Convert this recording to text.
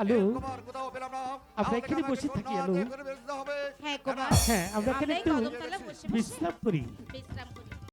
আলু আমরা এখানে বসে থাকি আলু হ্যাঁ আমরা এখানে একটু বিশ্রাম করি।